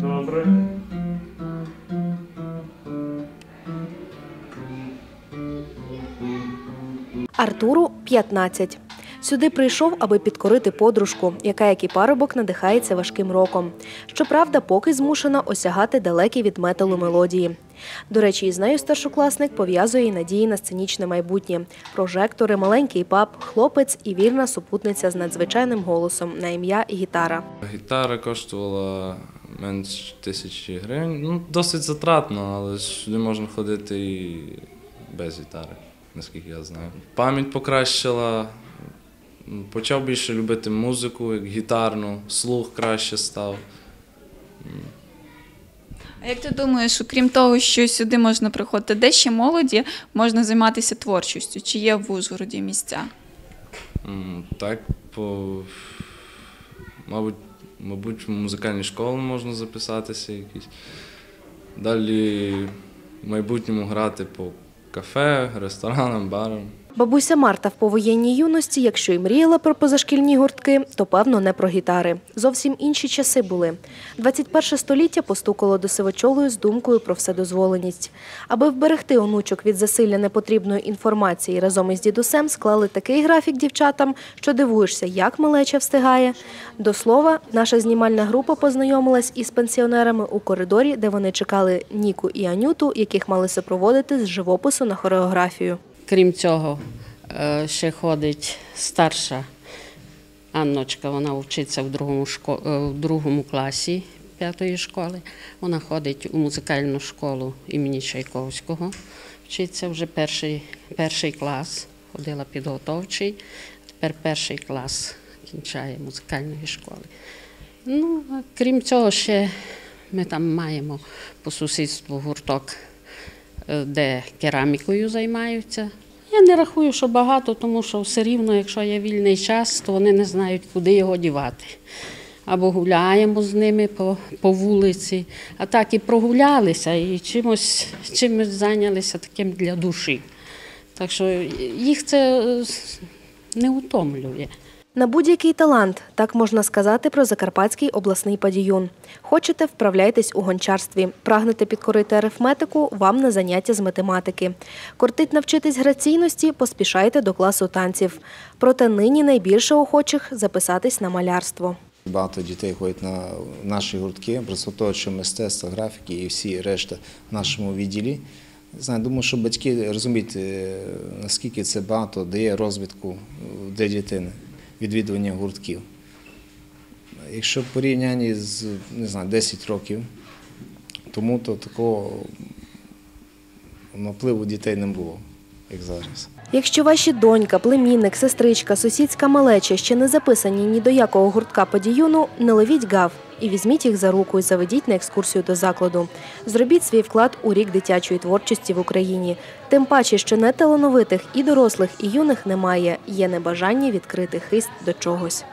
Добре. Артуру 15. Сюди прийшов, аби підкорити подружку, яка, як і парубок, надихається важким роком. Щоправда, поки змушена осягати далекі від металу мелодії. До речі, із нею старшокласник пов'язує й надії на сценічне майбутнє: прожектори, маленький паб, хлопець і вірна супутниця з надзвичайним голосом на ім'я гітара. Гітара коштувала менш тисячі гривень. Ну, досить затратно, але сюди можна ходити і без гітари, наскільки я знаю. Пам'ять покращила, почав більше любити музику, як гітарну, слух краще став. А як ти думаєш, окрім того, що сюди можна приходити, де ще молоді можна займатися творчістю? Чи є в Ужгороді місця? Так, по, мабуть, мабуть, в музикальні школи можна записатися якісь. Далі в майбутньому грати по кафе, ресторанам, барам. Бабуся Марта в повоєнній юності, якщо й мріяла про позашкільні гуртки, то певно не про гітари. Зовсім інші часи були. 21 століття постукало до сивочолої з думкою про вседозволеність. Аби вберегти онучок від засилля непотрібної інформації, разом із дідусем склали такий графік дівчатам, що дивуєшся, як малеча встигає. До слова, наша знімальна група познайомилась із пенсіонерами у коридорі, де вони чекали Ніку і Анюту, яких мали супроводити з живопису на хореографію. Крім цього, е, ще ходить старша Анночка, вона вчиться в другому, шко... е, в другому класі п'ятої школи. Вона ходить у музикальну школу імені Чайковського, вчиться вже перший, перший клас, ходила підготовчий, тепер перший клас кінчає музикальної школи. Ну, крім цього, ще ми там маємо по сусідству гурток де керамікою займаються. Я не рахую, що багато, тому що все рівно, якщо є вільний час, то вони не знають, куди його дівати. Або гуляємо з ними по, по вулиці, а так і прогулялися, і чимось, чимось зайнялися таким для душі. Так що їх це е, не утомлює. На будь-який талант, так можна сказати про Закарпатський обласний падіюн. Хочете, вправляйтесь у гончарстві. Прагнете підкорити арифметику, вам на заняття з математики. Кортить навчитись граційності, поспішайте до класу танців. Проте нині найбільше охочих записатись на малярство. Багато дітей ходять на наші гуртки, присвятовуючи мистецтво, графіки і всі решта в нашому відділі. Думаю, що батьки розуміють, е, наскільки це багато дає розвитку е, для дитини, відвідування гуртків. Якщо порівнянні з не знаю, 10 років, тому то такого напливу дітей не було, як зараз. Якщо ваші донька, племінник, сестричка, сусідська малеча ще не записані ні до якого гуртка подіюну, не ловіть гав і візьміть їх за руку і заведіть на екскурсію до закладу. Зробіть свій вклад у рік дитячої творчості в Україні. Тим паче, що неталановитих і дорослих, і юних немає. Є небажання відкрити хист до чогось.